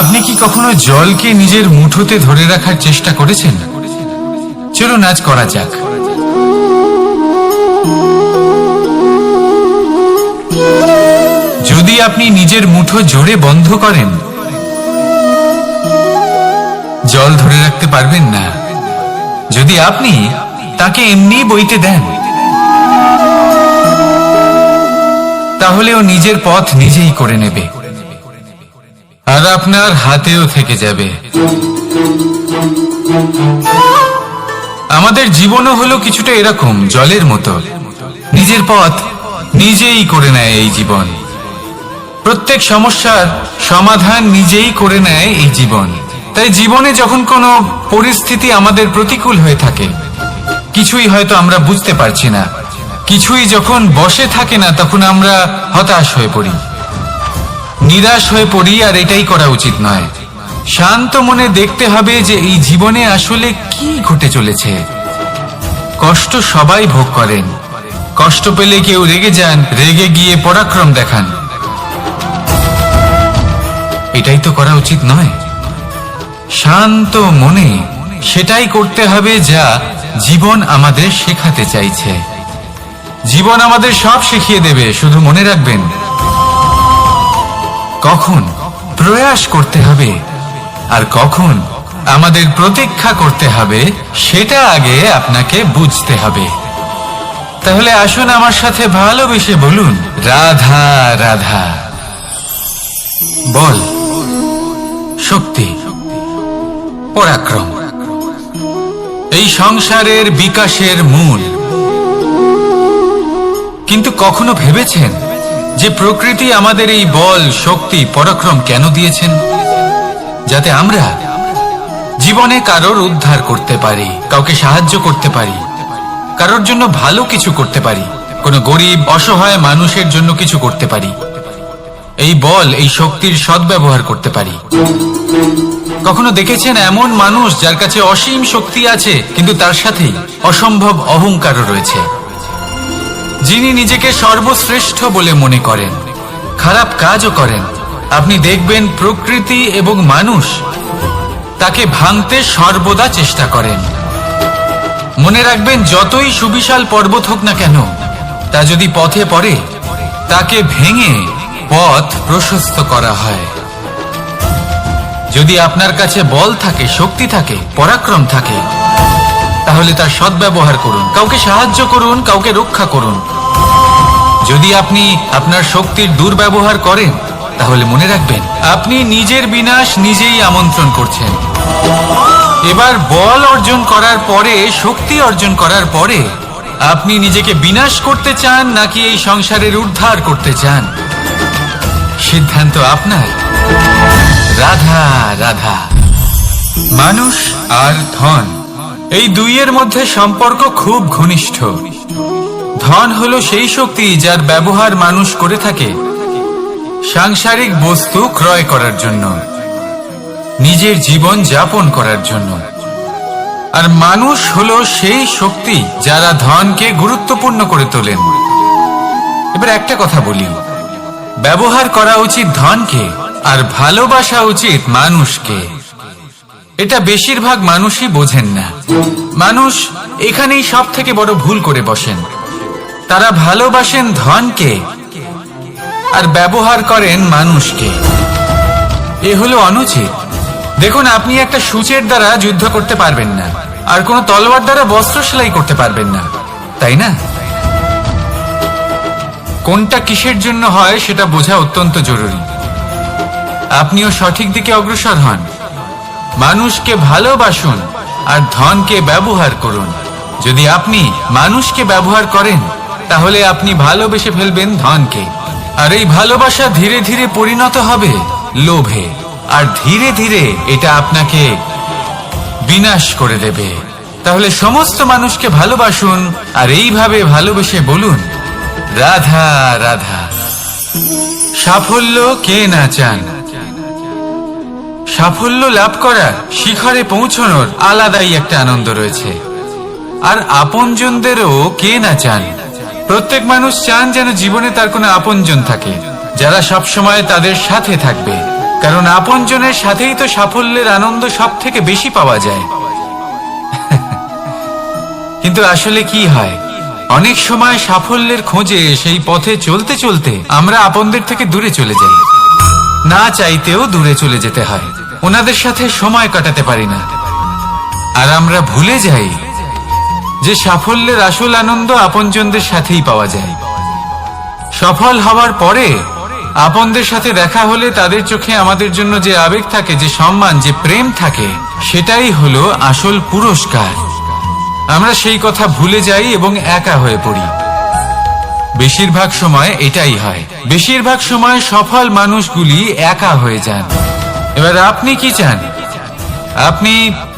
আপনি কি কখনো জলকে নিজের মুঠোতে ধরে রাখার চেষ্টা করেছেন? চলুন আজ করা যাক। যদি আপনি নিজের মুঠো জোরে বন্ধ করেন, জল ধরে রাখতে পারবেন না। যদি আপনি তাকে এমনি বইতে দেন, তাহলে ও নিজের পথ নিজেই করে নেবে। আর আপনার হাতেও থেকে যাবে। আমাদের জীবনও হলো কিছুটা এরকম, জলের মতো। নিজের পথ নিজেই করে নেয় এই জীবন। প্রত্যেক সমস্যার সমাধান নিজেই করে নেয় এই জীবন। তাই জীবনে যখন কোনো পরিস্থিতি আমাদের প্রতিকূল হয়ে থাকে, কিছুই হয়তো আমরা বুঝতে পারছি না। কিছুই যখন বসে থাকে না, তখন আমরা হতাশ হয়ে পড়ি। নিরাশ হয়ে পড়ি আর এটাই করা উচিত নয়। শান্ত মনে দেখতে হবে যে এই জীবনে আসলে কি ঘটে চলেছে। কষ্ট সবাই ভোগ করেন। কষ্ট পেলে কেউ রেগে যান, রেগে গিয়ে পরাক্রম দেখান। এটাই তো করা উচিত নয়। শান্ত মনে সেটাই করতে হবে যা জীবন আমাদের শেখাতে চাইছে। জীবন আমাদের সব শিখিয়ে দেবে, শুধু মনে রাখবেন। কখন প্রয়াস করতে হবে আর কখন আমাদের প্রতীক্ষা করতে হবে সেটা আগে আপনাকে বুঝতে হবে। তাহলে আসুন আমার সাথে ভালোবেসে বলুন, রাধা রাধা। বল, শক্তি, পরাক্রম। এই সংসারের বিকাশের মূল। কিন্তু কখনো ভেবেছেন যে প্রকৃতি আমাদের এই বল, শক্তি, পরাক্রম কেন দিয়েছেন? যাতে আমরা জীবনে কারোর উদ্ধার করতে পারি, কাউকে সাহায্য করতে পারি, কারোর জন্য ভালো কিছু করতে পারি, কোনো গরিব, অসহায় মানুষের জন্য কিছু করতে পারি, এই বল, এই শক্তির সদ্ব্যবহার করতে পারি। কখনো দেখেছেন এমন মানুষ যার কাছে অসীম শক্তি আছে, কিন্তু তার সাথেই অসম্ভব অহংকারও রয়েছে? যিনি নিজেকে সর্বশ্রেষ্ঠ বলে মনে করেন। খারাপ কাজও করেন। আপনি দেখবেন প্রকৃতি এবং মানুষ তাকে ভাঙতে সর্বদা চেষ্টা করেন। মনে রাখবেন, যতই সুবিশাল পর্বত হোক না কেন, তা যদি পথে পড়ে, তাকে ভেঙে পথ প্রশস্ত করা হয়। যদি আপনার কাছে বল থাকে, শক্তি থাকে, পরাক্রম থাকে, তাহলে তার সদ্ব্যবহার করুন। কাউকে সাহায্য করুন, কাউকে রক্ষা করুন। যদি আপনি আপনার শক্তির দুর্ব্যবহার করেন, তাহলে মনে রাখবেন, আপনি নিজের বিনাশ নিজেই আমন্ত্রণ করছেন। এবার বল অর্জন করার পরে, শক্তি অর্জন করার পরে, আপনি নিজেকে বিনাশ করতে চান নাকি এই সংসারের উদ্ধার করতে চান? সিদ্ধান্ত আপনার। রাধা রাধা। মানুষ আর ধন, এই দুইয়ের মধ্যে সম্পর্ক খুব ঘনিষ্ঠ। ধন হলো সেই শক্তি যার ব্যবহার মানুষ করে থাকে। সাংসারিক বস্তু ক্রয় করার জন্য, নিজের জীবন যাপন করার জন্য। আর মানুষ হলো সেই শক্তি যারা ধনকে গুরুত্বপূর্ণ করে তোলেন। এবার একটা কথা বলি। ব্যবহার করা উচিত ধনকে আর ভালোবাসা উচিত মানুষকে। এটা বেশিরভাগ মানুষই বোঝেন না। মানুষ এখানেই সব থেকে বড় ভুল করে বসেন। তারা ভালোবাসেন ধনকে আর ব্যবহার করেন মানুষকে। এ হলো অনুচিত। দেখুন, আপনি একটা সূচের দ্বারা যুদ্ধ করতে পারবেন না। আর কোনো তলোয়ার দ্বারা বস্ত্র সেলাই করতে পারবেন না। তাই না? কোনটা কিসের জন্য হয় সেটা বোঝা অত্যন্ত জরুরি। আপনিও সঠিক দিকে অগ্রসর হন। মানুষকে ভালোবাসুন আর ধনকে ব্যবহার করুন। যদি আপনি মানুষকে ব্যবহার করেন তাহলে আপনি ভালোবেসে ফেলবেন ধনকে। আর এই ভালোবাসা ধীরে ধীরে পরিণত হবে লোভে। আর ধীরে ধীরে এটা আপনাকে বিনাশ করে দেবে। তাহলে সমস্ত মানুষকে ভালোবাসুন, আর এইভাবে ভালোবেসে বলুন, রাধা রাধা। সাফল্য কে না চান? সাফল্য লাভ করার শিখরে পৌঁছানোর আলাদাই একটা আনন্দ রয়েছে। আর আপনজনদেরও কে না চান? প্রত্যেক মানুষ চান যেন জীবনে তার কোনো আপনজন থাকে, যারা সবসময় তাদের সাথে থাকবে। কারণ আপনজনের সাথেই তো সাফল্যের আনন্দ সব থেকে বেশি পাওয়া যায়। কিন্তু আসলে কি হয়? অনেক সময় সাফল্যের খোঁজে সেই পথে চলতে চলতে আমরা আপনদের থেকে দূরে চলে যাই। না চাইতেও দূরে চলে যেতে হয়। ওনাদের সাথে সময় কাটাতে পারি না। আর আমরা ভুলে যাই যে সাফল্যের আসল আনন্দ আপনজনদের সাথেই পাওয়া যায়। সফল হওয়ার পরে আপনদের সাথে দেখা হলে তাদের চোখে আমাদের জন্য যে আবেগ থাকে, যে সম্মান, যে প্রেম থাকে, সেটাই হলো আসল পুরস্কার। আমরা সেই কথা ভুলে যাই এবং একা হয়ে পড়ি। বেশিরভাগ সময় এটাই হয়। বেশিরভাগ সময় সফল মানুষগুলি একা হয়ে যান। এবার আপনি কি চান? আপনি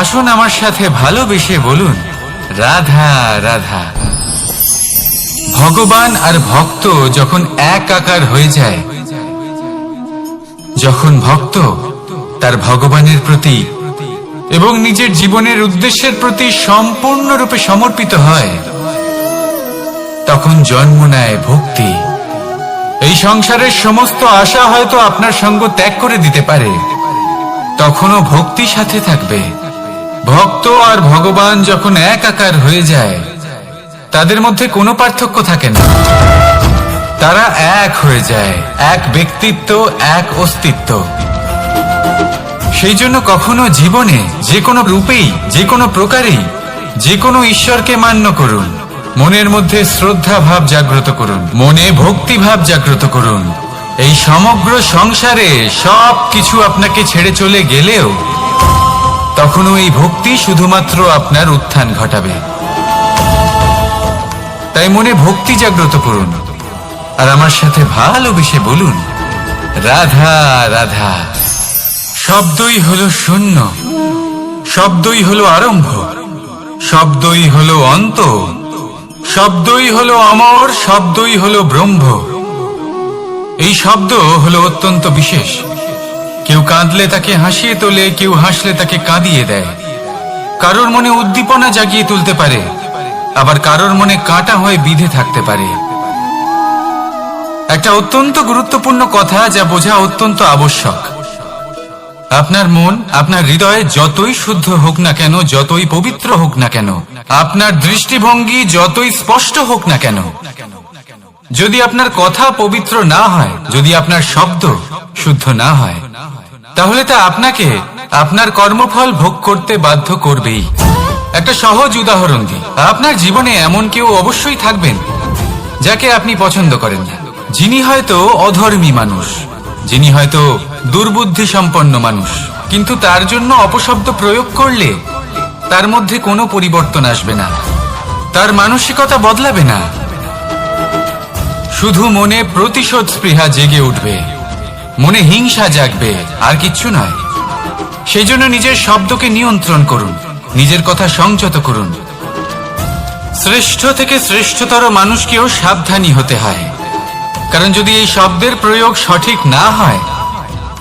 আসুন আমার সাথে ভালোবেসে বলুন, রাধা রাধা। ভগবান আর ভক্ত যখন এক আকার হয়ে যায়, যখন ভক্ত তার ভগবানের প্রতি এবং নিজের জীবনের উদ্দেশ্যের প্রতি সম্পূর্ণরূপে সমর্পিত হয়, তখন জন্ম নেয় ভক্তি। এই সংসারের সমস্ত আশা হয়তো আপনার সঙ্গ ত্যাগ করে দিতে পারে, তখনও ভক্তি সাথে থাকবে। ভক্ত আর ভগবান যখন এক আকার হয়ে যায়, তাদের মধ্যে কোনো পার্থক্য থাকে না। তারা এক হয়ে যায়, এক ব্যক্তিত্ব, এক অস্তিত্ব। সেই জন্য কখনো জীবনে যে কোনো রূপেই, যে কোনো প্রকারেই, যে কোনো ঈশ্বরকে মান্য করুন। মনের মধ্যে শ্রদ্ধা ভাব জাগ্রত করুন। মনে ভক্তি ভাব জাগ্রত করুন। এই সমগ্র সংসারে সব কিছু আপনাকে ছেড়ে চলে গেলেও তখনও এই ভক্তি শুধুমাত্র আপনার উত্থান ঘটাবে। তাই মনে ভক্তি জাগ্রত করুন। আর আমার সাথে ভালোবেসে বলুন, রাধা রাধা, শব্দই হলো শূন্য, শব্দই হলো আরম্ভ, শব্দই হলো অন্ত, শব্দই হলো অমর, শব্দই হলো ব্রহ্ম। এই শব্দ হলো অত্যন্ত বিশেষ। কেউ কাঁদলে তাকে হাসিয়ে তোলে, কেউ হাসলে তাকে কাঁদিয়ে দেয়। কারোর মনে উদ্দীপনা জাগিয়ে তুলতে পারে, আবার কারোর মনে কাঁটা হয়ে বিধে থাকতে পারে। একটা অত্যন্ত গুরুত্বপূর্ণ কথা যা বোঝা অত্যন্ত আবশ্যক। আপনার মন, আপনার হৃদয়ে যতই শুদ্ধ হোক না কেন, যতই পবিত্র হোক না কেন, আপনার দৃষ্টিভঙ্গি যতই স্পষ্ট হোক না কেন, যদি আপনার কথা পবিত্র না হয়, যদি আপনার শব্দ শুদ্ধ না হয় তাহলে তা আপনাকে আপনার কর্মফল ভোগ করতে বাধ্য করবেই। একটা সহজ উদাহরণ দিই। আপনার জীবনে এমন কেউ অবশ্যই থাকবেন যাকে আপনি পছন্দ করেন না। যিনি হয়তো অধর্মী মানুষ, যিনি হয়তো দুর্বুদ্ধি সম্পন্ন মানুষ, কিন্তু তার জন্য অপশব্দ প্রয়োগ করলে তার মধ্যে কোনো পরিবর্তন আসবে না। তার মানসিকতা বদলাবে না। শুধু মনে প্রতিশোধ স্পৃহা জেগে উঠবে। মনে হিংসা জাগবে, আর কিচ্ছু নয়। সেই জন্য নিজের শব্দকে নিয়ন্ত্রণ করুন, নিজের কথা সংযত করুন। শ্রেষ্ঠ থেকে শ্রেষ্ঠতর মানুষকেও সাবধানী হতে হয়। কারণ যদি এই শব্দের প্রয়োগ সঠিক না হয়,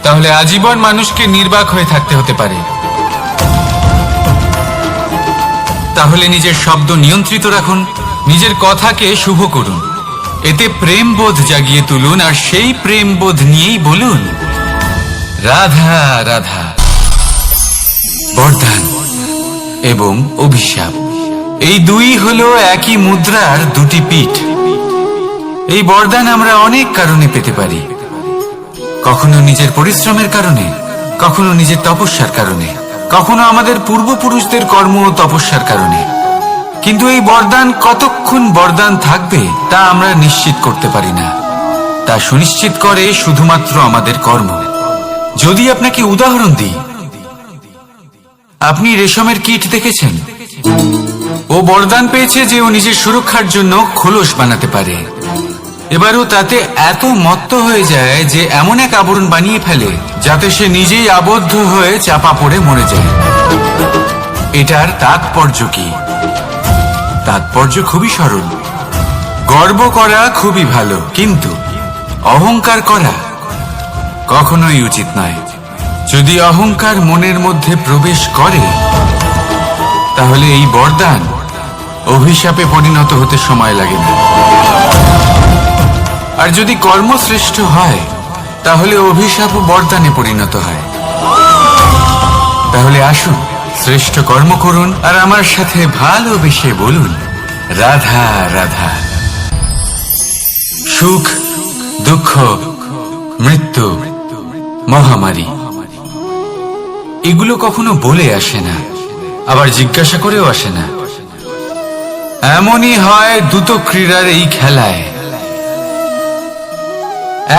তাহলে আজীবন মানুষকে নির্বাক হয়ে থাকতে হতে পারে। তাহলে নিজের শব্দ নিয়ন্ত্রিত রাখুন, নিজের কথাকে শুভ করুন। এতে প্রেম বোধ জাগিয়ে তুলুন আর সেই প্রেম বোধ নিয়েই বলুন। রাধা রাধা। বরদান এবং অভিশাপ। এই দুই হলো একই মুদ্রার দুটি পিঠ। এই বরদান আমরা অনেক কারণে পেতে পারি। কখনো নিজের পরিশ্রমের কারণে, কখনো নিজের তপস্যার কারণে, কখনো আমাদের পূর্বপুরুষদের কর্ম ও তপস্যার কারণে। কিন্তু এই বরদান কতক্ষণ বরদান থাকবে, তা আমরা নিশ্চিত করতে পারি না। তা সুনিশ্চিত করে শুধুমাত্র আমাদের কর্ম। যদি আপনাকে উদাহরণ দিই। আপনি রেশমের কিট দেখেছেন? ও বরদান পেয়েছে যে ও নিজের সুরক্ষার জন্য খোলস বানাতে পারে। এবার ও তাতে এত মত্ত হয়ে যায় যে এমন এক আবরণ বানিয়ে ফেলে, যাতে সে নিজেই আবদ্ধ হয়ে চাপা পড়ে মরে যায়। এটার তাৎপর্য কি? তাৎপর্য খুবই সরল। গর্ব করা খুবই ভালো, কিন্তু অহংকার করা কখনোই উচিত নয়। যদি অহংকার মনের মধ্যে প্রবেশ করে, তাহলে এই বরদান অভিশাপে পরিণত হতে সময় লাগে না। আর যদি কর্মশ্রেষ্ঠ হয়, তাহলে অভিশাপ বরদানে পরিণত হয়। তাহলে আসুন শ্রেষ্ঠ কর্ম করুন আর আমার সাথে ভালোবেসে বলুন। রাধা রাধা। সুখ, দুঃখ, মৃত্যু, মহামারী। এগুলো কখনো বলে আসে না, আবার জিজ্ঞাসা করেও আসে না। এমনই হয় দ্রুত ক্রীড়ার এই খেলায়।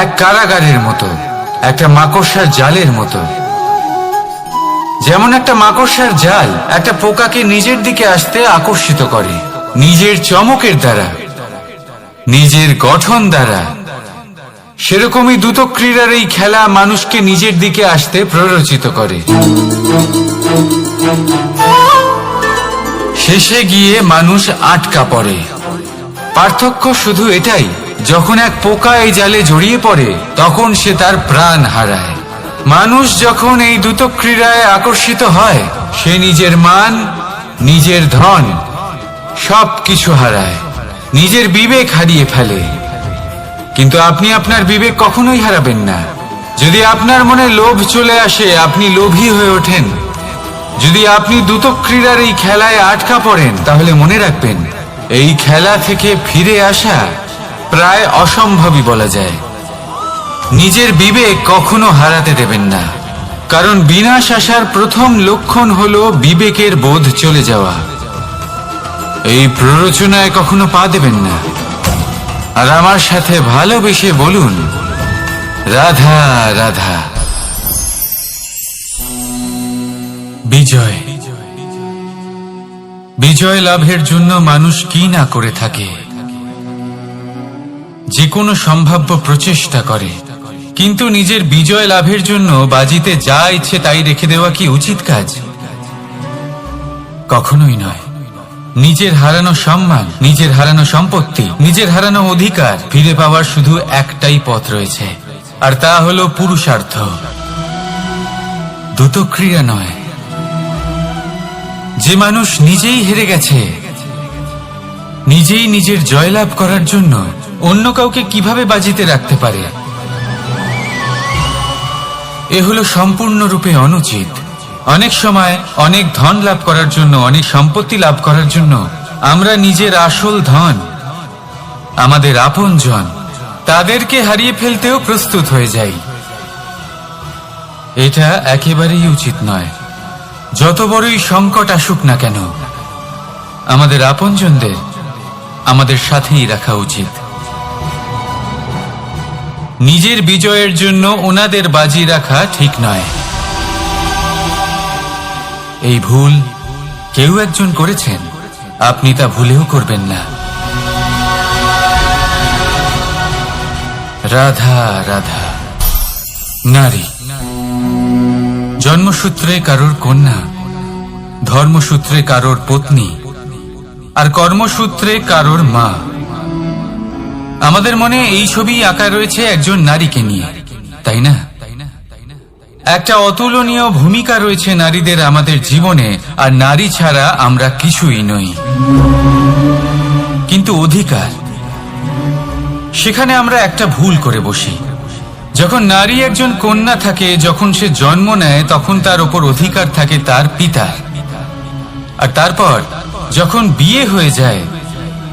এক কারাগারের মতো, একটা মাকড়সার জালের মতো। যেমন একটা মাকড়সার জাল একটা পোকাকে নিজের দিকে আসতে আকর্ষিত করে, নিজের চমকের দ্বারা, নিজের গঠন দ্বারা। সেরকমই দ্রুত ক্রীড়ার এই খেলা মানুষকে নিজের দিকে আসতে প্ররোচিত করে। শেষে গিয়ে মানুষ আটকা পড়ে। পার্থক্য শুধু এটাই, যখন এক পোকা এই জালে জড়িয়ে পড়ে, তখন সে তার প্রাণ হারায়। মানুষ যখন এই দ্রুত ক্রীড়ায় আকর্ষিত হয়, সে নিজের মান, নিজের ধন সব কিছু হারায়, নিজের বিবেক হারিয়ে ফেলে। কিন্তু আপনি আপনার বিবেক কখনোই হারাবেন না। যদি আপনার মনে লোভ চলে আসে, আপনি লোভী হয়ে ওঠেন। যদি আপনি দ্রুত ক্রীড়ার এই খেলায় আটকা পড়েন, তাহলে মনে রাখবেন, এই খেলা থেকে ফিরে আসা প্রায় অসম্ভবই বলা যায়। নিজের বিবেক কখনো হারাতে দেবেন না। কারণ বিনাশ আসার প্রথম লক্ষণ হল বিবেকের বোধ চলে যাওয়া। এই প্ররোচনায় কখনো পা দেবেন না। আর আমার সাথে ভালোবেসে বলুন, রাধা রাধা। বিজয়। বিজয় লাভের জন্য মানুষ কি না করে থাকে? যে কোনো সম্ভাব্য প্রচেষ্টা করে। কিন্তু নিজের বিজয় লাভের জন্য বাজিতে যা ইচ্ছে তাই রেখে দেওয়া কি উচিত কাজ? কখনোই নয়। নিজের হারানো সম্মান, নিজের হারানো সম্পত্তি, নিজের হারানো অধিকার ফিরে পাওয়ার শুধু একটাই পথ রয়েছে, আর তা হলো পুরুষার্থ। ক্রিয়া নয়। যে মানুষ নিজেই হেরে গেছে, নিজেই নিজের জয়লাভ করার জন্য অন্য কাউকে কীভাবে বাজিতে রাখতে পারে? এ হলো সম্পূর্ণরূপে অনুচিত। অনেক সময় অনেক ধন লাভ করার জন্য, অনেক সম্পত্তি লাভ করার জন্য আমরা নিজের আসল ধন, আমাদের আপনজন, তাদেরকে হারিয়ে ফেলতেও প্রস্তুত হয়ে যাই। এটা একেবারেই উচিত নয়। যত বড়ই সংকট আসুক না কেন, আমাদের আপনজনদের, আমাদের সাথেই রাখা উচিত। নিজের বিজয়ের জন্য ওনাদের বাজি রাখা ঠিক নয়। এই ভুল কেউ একজন করেছেন। আপনি তা ভুলেও করবেন না। রাধা রাধা। নারী। জন্মসূত্রে কারোর কন্যা, ধর্মসূত্রে কারোর পত্নী, আর কর্মসূত্রে কারোর মা। আমাদের মনে এই ছবি আঁকা রয়েছে একজন নারীকে নিয়ে, তাই না? একটা অতুলনীয় ভূমিকা রয়েছে নারীদের আমাদের জীবনে, আর নারী ছাড়া আমরা কিছুই নই। কিন্তু অধিকার। সেখানে আমরা একটা ভুল করে বসি। যখন নারী একজন কন্যা থাকে, যখন সে জন্ম নেয়, তখন তার ওপর অধিকার থাকে তার পিতার। আর তারপর, যখন বিয়ে হয়ে যায়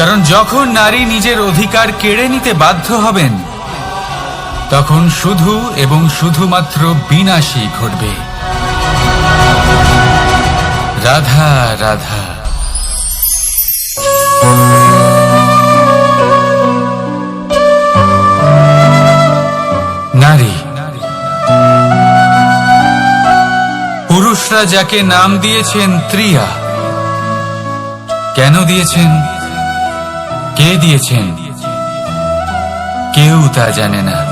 কারণ যখন নারী নিজের অধিকার কেড়ে নিতে বাধ্য হবেন, তখন শুধু এবং শুধুমাত্র বিনাশই ঘটবে। রাধা রাধা। নারী। পুরুষরা যাকে নাম দিয়েছেন ত্রিয়া, কেন দিয়েছেন কে দিয়েছেন? কেউ তা জানে না।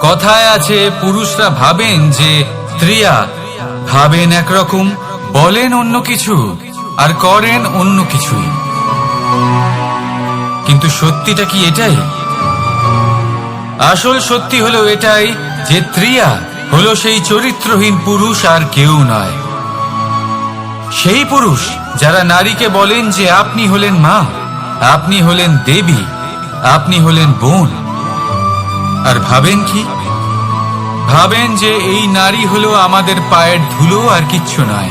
কথায় আছে, পুরুষরা ভাবেন যে ত্রিয়া ভাবেন একরকম, বলেন অন্য কিছু আর করেন অন্য কিছুই কিন্তু সত্যিটা কি এটাই? আসল সত্যি হলো এটাই যে ত্রিয়া হলো সেই চরিত্রহীন পুরুষ আর কেউ নয়। সেই পুরুষ যারা নারীকে বলেন যে আপনি হলেন মা আপনি হলেন দেবী, আপনি হলেন বোন। আর ভাবেন কি? ভাবেন যে এই নারী হলো আমাদের পায়ের ধুলো আর কিচ্ছু নয়।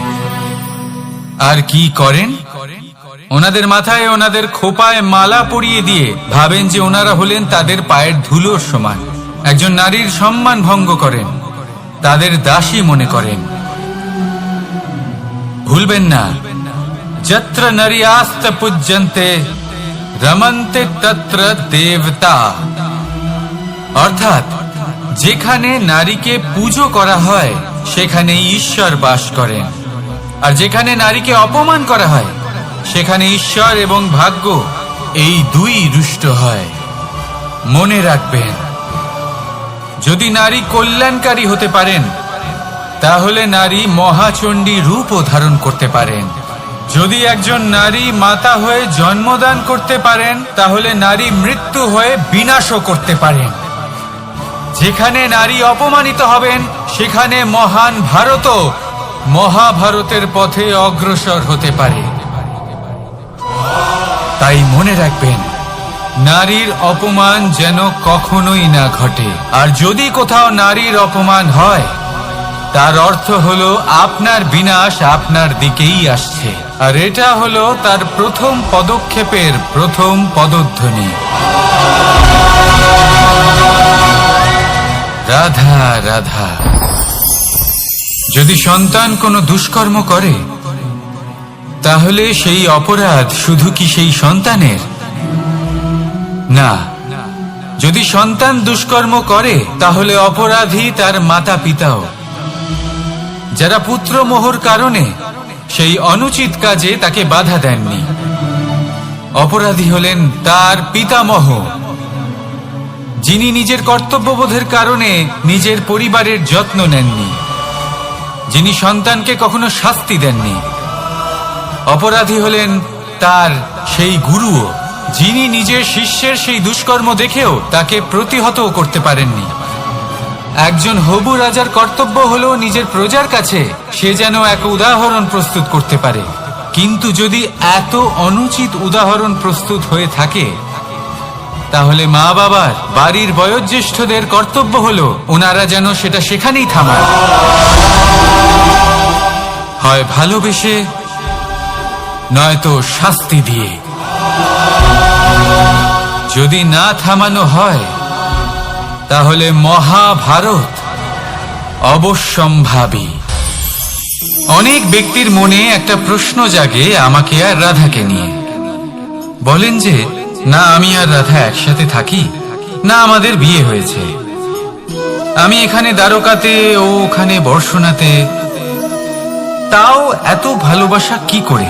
আর কি করেন? ওনাদের মাথায় ওনাদের খোপায় মালা পরিয়ে দিয়ে ভাবেন যে ওনারা হলেন তাদের পায়ের ধুলোর সমান। একজন নারীর সম্মান ভঙ্গ করেন, তাদের দাসী মনে করেন। ভুলবেন না। যত্র নারী আস্ত পূজ্যন্তে রমন্তে তত্র দেবতা। অর্থাৎ, যেখানে নারীকে পুজো করা হয় সেখানে ঈশ্বর বাস করেন। আর যেখানে নারীকে অপমান করা হয়, সেখানে ঈশ্বর এবং ভাগ্য এই দুই রুষ্ট হয়। মনে রাখবেন, যদি নারী কল্যাণকারী হতে পারেন, তাহলে নারী মহাচণ্ডী রূপও ধারণ করতে পারেন। যদি একজন নারী মাতা হয়ে জন্মদান করতে পারেন, তাহলে নারী মৃত্যু হয়ে বিনাশও করতে পারেন। যেখানে নারী অপমানিত হবেন, সেখানে মহান ভারতও মহাভারতের পথে অগ্রসর হতে পারে। তাই মনে রাখবেন, নারীর অপমান যেন কখনোই না ঘটে। আর যদি কোথাও নারীর অপমান হয় তার অর্থ হলো, আপনার বিনাশ আপনার দিকেই আসছে। আর এটা হলো তার প্রথম পদক্ষেপের প্রথম পদধ্বনি। রাধা রাধা। যদি সন্তান কোনো দুষ্কর্ম করে, তাহলে সেই অপরাধ শুধু কি সেই সন্তানের? না। যদি সন্তান দুষ্কর্ম করে, তাহলে অপরাধী তার মাতা পিতাও যারা পুত্র মোহর কারণে সেই অনুচিত কাজে তাকে বাধা দেননি। অপরাধী হলেন তার পিতামহ, যিনি নিজের কর্তব্যবোধের কারণে নিজের পরিবারের যত্ন নেননি, যিনি সন্তানকে কখনো শাস্তি দেননি। অপরাধী হলেন তার সেই গুরুও, যিনি নিজের শিষ্যের সেই দুষ্কর্ম দেখেও তাকে প্রতিহত করতে পারেননি। একজন হবু রাজার কর্তব্য হলো নিজের প্রজার কাছে সে যেন এক উদাহরণ প্রস্তুত করতে পারে। কিন্তু যদি এত অনুচিত উদাহরণ প্রস্তুত হয়ে থাকে, তাহলে মা বাবার বাড়ির বয়োজ্যেষ্ঠদের কর্তব্য হলো ওনারা যেন সেটা সেখানেই থামান হয় ভালোবেসে, নয়তো শাস্তি দিয়ে। যদি না থামানো হয় তাহলে মহাভারত অবশ্যম্ভাবী। অনেক ব্যক্তির মনে একটা প্রশ্ন জাগে আমাকে আর রাধাকে নিয়ে। বলেন যে, না, আমি আর রাধা একসাথে থাকি, না আমাদের বিয়ে হয়েছে। আমি এখানে দ্বারকাতে ও ওখানে বর্ষণাতে, তাও এত ভালোবাসা কি করে?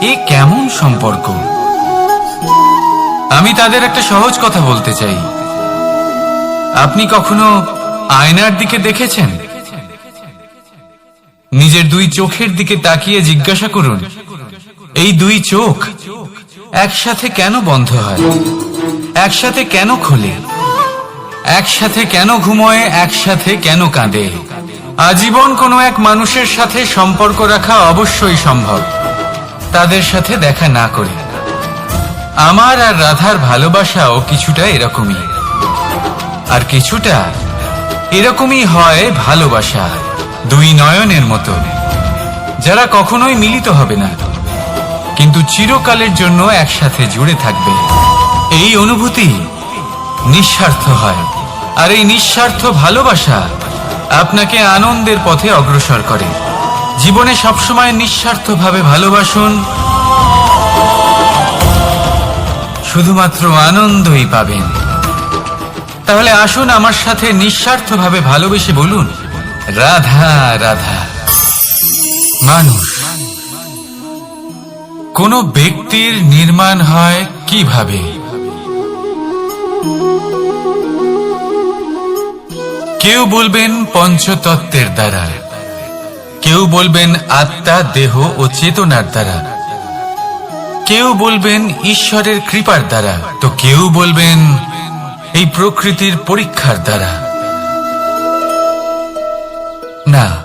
এ কেমন সম্পর্ক? আমি তাদের একটা সহজ কথা বলতে চাই। আপনি কখনো আয়নার দিকে দেখেছেন? নিজের দুই চোখের দিকে তাকিয়ে জিজ্ঞাসা করুন, এই দুই চোখ একসাথে কেন বন্ধ হয়? একসাথে কেন খোলে? একসাথে কেন ঘুমোয়? একসাথে কেন কাঁদে? আজীবন কোনো এক মানুষের সাথে সম্পর্ক রাখা অবশ্যই সম্ভব। তাদের সাথে দেখা না করে। আমার আর রাধার ভালোবাসাও কিছুটা এরকমই। আর কিছুটা এরকমই হয় ভালোবাসা দুই নয়নের মতো, যারা কখনোই মিলিত হবে না, কিন্তু চিরকালের জন্য একসাথে জুড়ে থাকবে। এই অনুভূতি নিঃস্বার্থ হয়, আর এই নিঃস্বার্থ ভালোবাসা আপনাকে আনন্দের পথে অগ্রসর করে। জীবনে সবসময় নিঃস্বার্থভাবে ভালোবাসুন, শুধুমাত্র আনন্দই পাবেন। তাহলে আসুন আমার সাথে নিঃস্বার্থভাবে ভালোবেসে বলুন, রাধা রাধা। মানুষ, কোন ব্যক্তির নির্মাণ হয় কীভাবে? কেউ বলবেন পঞ্চতত্ত্বের দ্বারা, কেউ বলবেন আত্মা, দেহ ও চেতনার দ্বারা, কেউ বলবেন ঈশ্বরের কৃপার দ্বারা, তো কেউ বলবেন এই প্রকৃতির পরীক্ষার দ্বারা। না,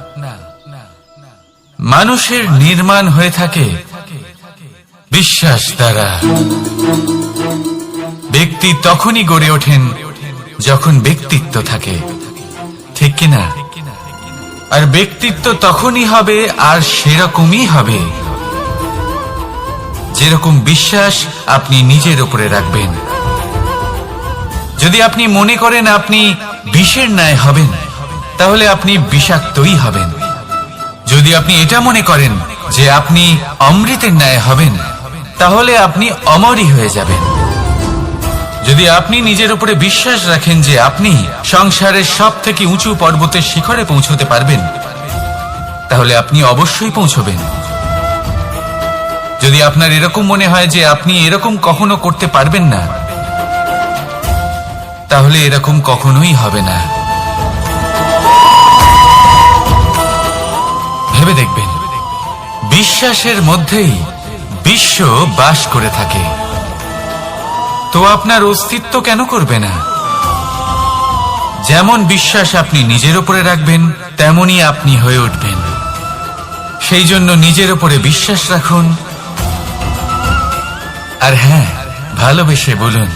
মানুষের নির্মাণ হয়ে থাকে বিশ্বাস দ্বারা। ব্যক্তি তখনই গড়ে ওঠেন যখন ব্যক্তিত্ব থাকে। ঠিক কিনা? আর ব্যক্তিত্ব তখনই হবে আর সেরকমই হবে। যেরকম বিশ্বাস আপনি নিজের উপরে রাখবেন। যদি আপনি মনে করেন আপনি বিষের ন্যায় হবেন, তাহলে আপনি বিষাক্তই হবেন। যদি আপনি এটা মনে করেন যে আপনি অমৃতের ন্যায় হবেন, তাহলে আপনি অমরই হয়ে যাবেন। যদি আপনি নিজের উপরে বিশ্বাস রাখেন যে আপনি সংসারের সব থেকে উঁচু পর্বতের শিখরে পৌঁছতে পারবেন, তাহলে আপনি অবশ্যই পৌঁছবেন। যদি আপনার এরকম মনে হয় যে আপনি এরকম কখনো করতে পারবেন না তাহলে এরকম কখনোই হবে না। ভেবে দেখবেন, বিশ্বাসের মধ্যেই বিশ্ব বাস করে থাকে। তো আপনার অস্তিত্ব কেন করবে না? যেমন বিশ্বাস আপনি নিজের উপরে রাখবেন তেমনই আপনি হয়ে উঠবেন। সেই জন্য নিজের উপরে বিশ্বাস রাখুন। আর হ্যাঁ ভালোবেসে বলুন,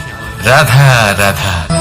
রাধা রাধা।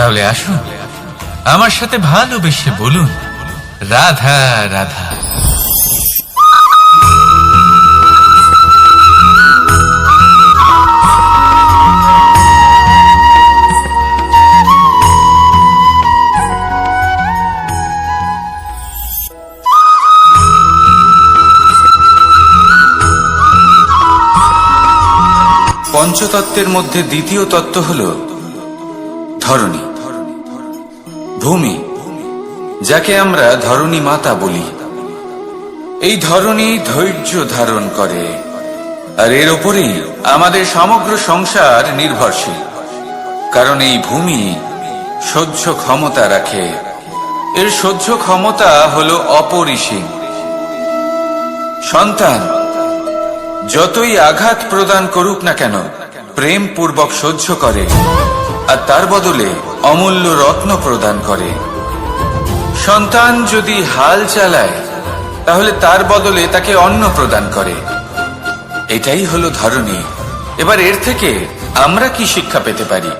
তাহলে আসুন আমার সাথে ভালোবেসে বলুন রাধা রাধা। পঞ্চতত্ত্বের মধ্যে দ্বিতীয় তত্ত্ব হল ধরণী। ভূমি, যাকে আমরা ধরণী মাতা বলি। এই ধরণী ধৈর্য ধারণ করে, আর এর ওপরেই আমাদের সমগ্র সংসার নির্ভরশীল। কারণ এই ভূমি সহ্য ক্ষমতা রাখে। এর সহ্য ক্ষমতা হল অপরিসীম। সন্তান, যতই আঘাত প্রদান করুক না কেন প্রেমপূর্বক সহ্য করে। আর তার বদলে অমূল্য রত্ন প্রদান করে। সন্তান যদি হাল চালায়, তাহলে তার বদলে তাকে অন্ন প্রদান করে। এটাই হলো ধরনী এবার এর থেকে আমরা কি শিক্ষা পেতে পারি?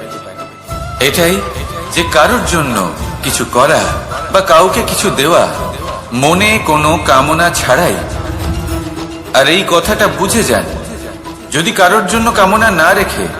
এটাই যে কারোর জন্য কিছু করা বা কাউকে কিছু দেওয়া মনে কোনো কামনা ছাড়াই। আর এই কথাটা বুঝে যান। যদি কারোর জন্য কামনা না রেখে